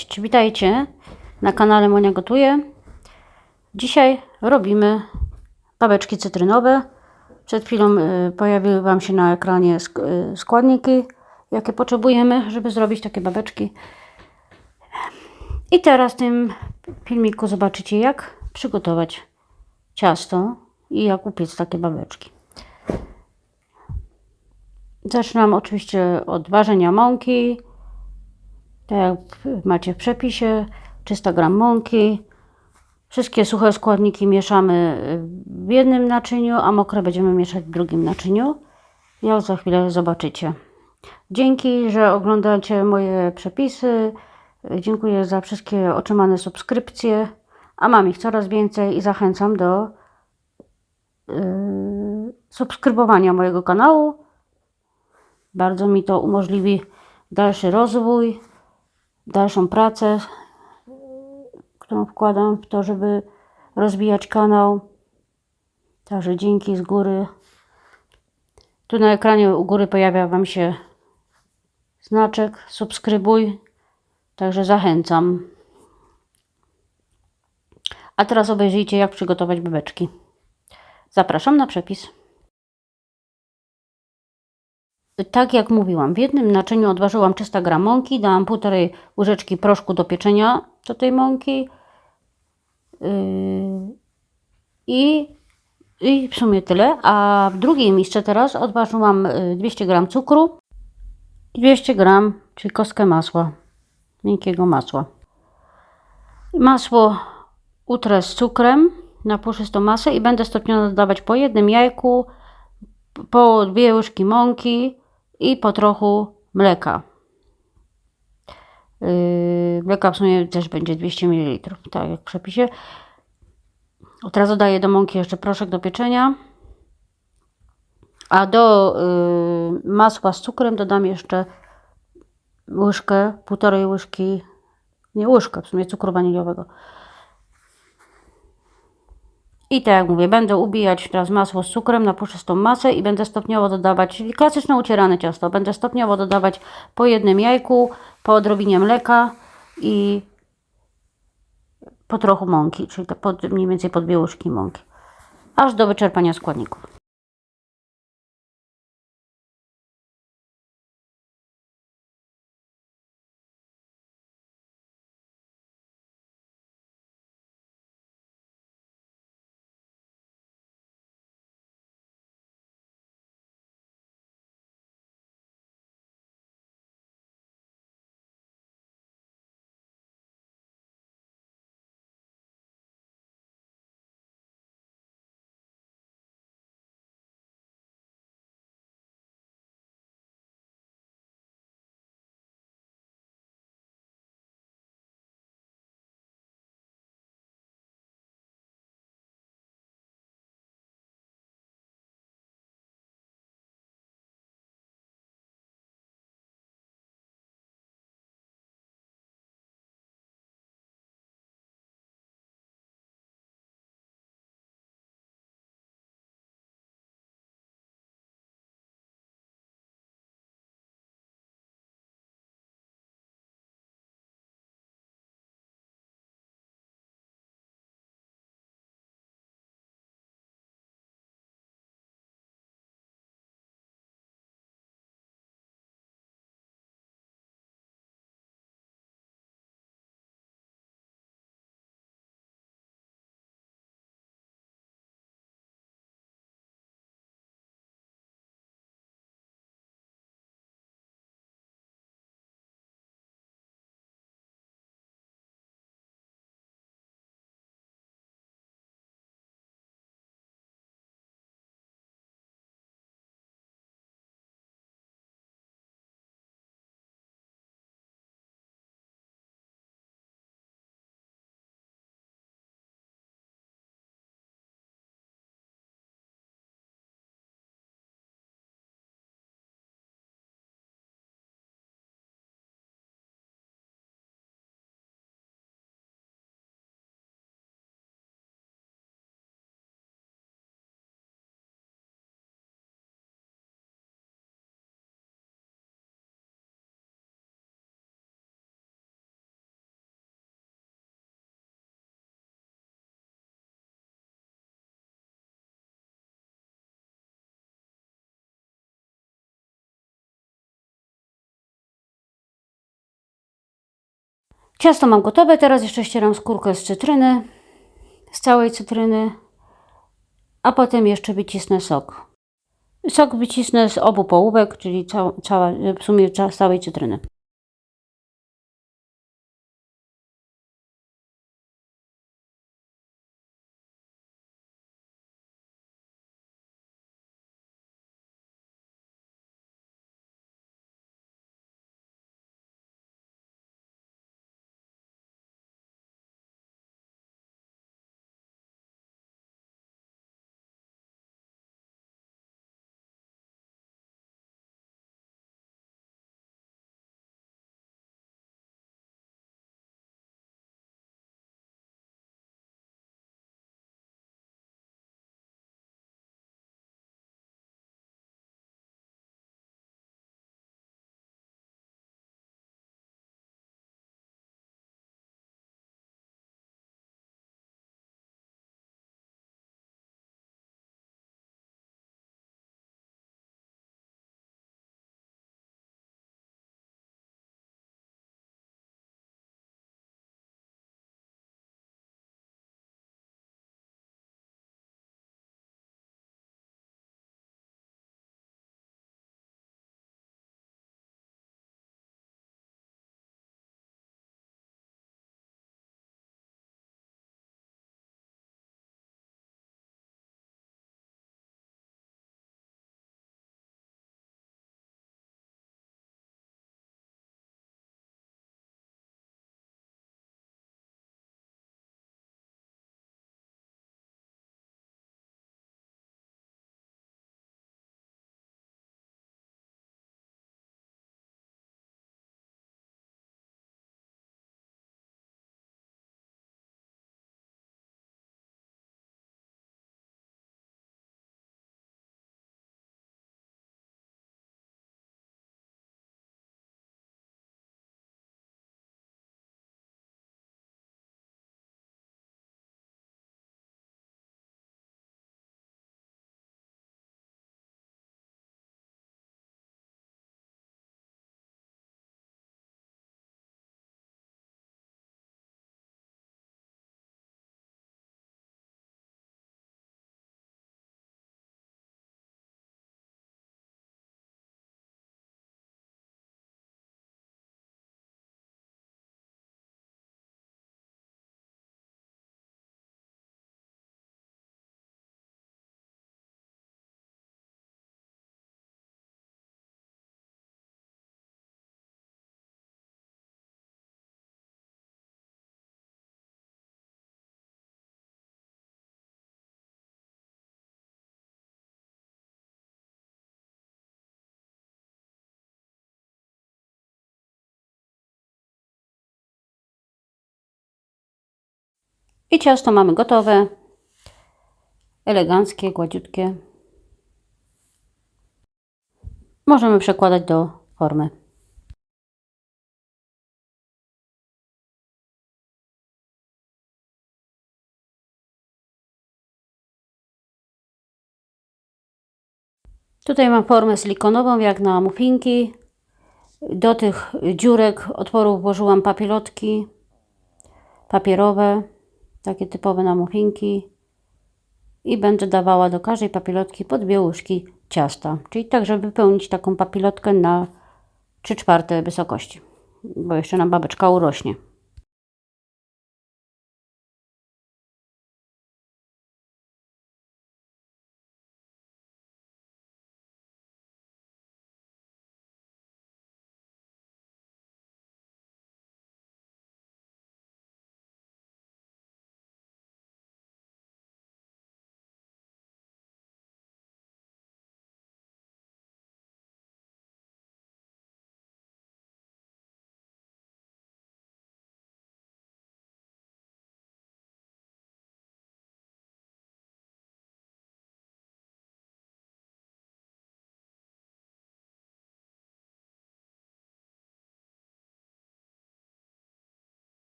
Cześć, witajcie na kanale Monia Gotuje. Dzisiaj robimy babeczki cytrynowe. Przed chwilą y, pojawiły Wam się na ekranie y, składniki, jakie potrzebujemy, żeby zrobić takie babeczki. I teraz w tym filmiku zobaczycie, jak przygotować ciasto i jak upiec takie babeczki. Zaczynam oczywiście od ważenia mąki, tak jak macie w przepisie, 300 gram mąki. Wszystkie suche składniki mieszamy w jednym naczyniu, a mokre będziemy mieszać w drugim naczyniu. Jak za chwilę zobaczycie. Dzięki, że oglądacie moje przepisy. Dziękuję za wszystkie otrzymane subskrypcje, a mam ich coraz więcej i zachęcam do yy, subskrybowania mojego kanału. Bardzo mi to umożliwi dalszy rozwój, dalszą pracę, którą wkładam w to, żeby rozwijać kanał. Także dzięki z góry. Tu na ekranie u góry pojawia Wam się znaczek subskrybuj. Także zachęcam. A teraz obejrzyjcie, jak przygotować bebeczki. Zapraszam na przepis. Tak jak mówiłam, w jednym naczyniu odważyłam 300 gram mąki, dałam półtorej łyżeczki proszku do pieczenia do tej mąki yy, i, i w sumie tyle. A w drugiej misce teraz odważyłam y, 200 gram cukru i 200 gram, czyli kostkę masła, miękkiego masła. Masło utrę z cukrem na puszystą masę i będę stopniowo dodawać po jednym jajku, po dwie łyżki mąki i po trochu mleka. Yy, mleka w sumie też będzie 200 ml, tak jak w przepisie. Teraz dodaję do mąki jeszcze proszek do pieczenia. A do yy, masła z cukrem dodam jeszcze łyżkę, półtorej łyżki, nie łyżkę, w sumie cukru waniliowego. I tak jak mówię, będę ubijać teraz masło z cukrem na puszystą masę i będę stopniowo dodawać, czyli klasyczne ucierane ciasto, będę stopniowo dodawać po jednym jajku, po odrobinie mleka i po trochu mąki, czyli to pod, mniej więcej po dwie łyżki mąki, aż do wyczerpania składników. Ciasto mam gotowe, teraz jeszcze ścieram skórkę z cytryny, z całej cytryny, a potem jeszcze wycisnę sok. Sok wycisnę z obu połówek, czyli cała, w sumie całej cytryny. I ciasto mamy gotowe. Eleganckie, gładziutkie. Możemy przekładać do formy. Tutaj mam formę silikonową, jak na muffinki. Do tych dziurek otworów włożyłam papilotki papierowe, takie typowe na muffinki. I będę dawała do każdej papilotki po dwie łyżki ciasta. Czyli tak, żeby wypełnić taką papilotkę na 3 czwarte wysokości. Bo jeszcze nam babeczka urośnie.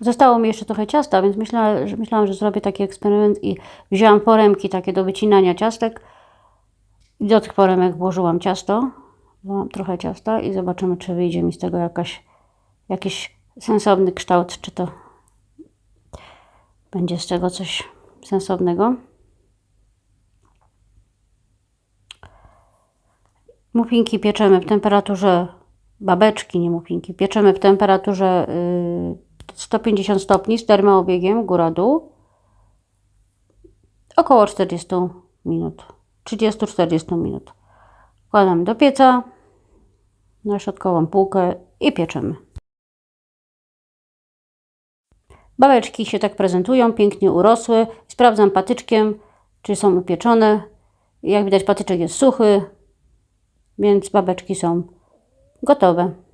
Zostało mi jeszcze trochę ciasta, więc myślałam, że, myślałam, że zrobię taki eksperyment i wzięłam foremki takie do wycinania ciastek. I do tych foremek włożyłam ciasto. Włożyłam trochę ciasta i zobaczymy, czy wyjdzie mi z tego jakaś, jakiś sensowny kształt, czy to będzie z tego coś sensownego. Muffinki pieczemy w temperaturze, babeczki, nie muffinki, pieczemy w temperaturze y, 150 stopni z termoobiegiem góra-dół. Około 40 minut, 30-40 minut. Wkładamy do pieca na środkową półkę i pieczemy. Babeczki się tak prezentują, pięknie urosły. Sprawdzam patyczkiem, czy są upieczone. Jak widać, patyczek jest suchy, więc babeczki są gotowe.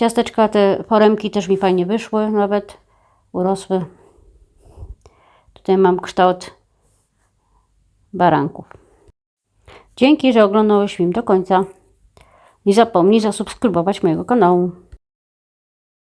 Ciasteczka, te foremki też mi fajnie wyszły, nawet urosły. Tutaj mam kształt baranków. Dzięki, że oglądałeś film do końca. Nie zapomnij zasubskrybować mojego kanału.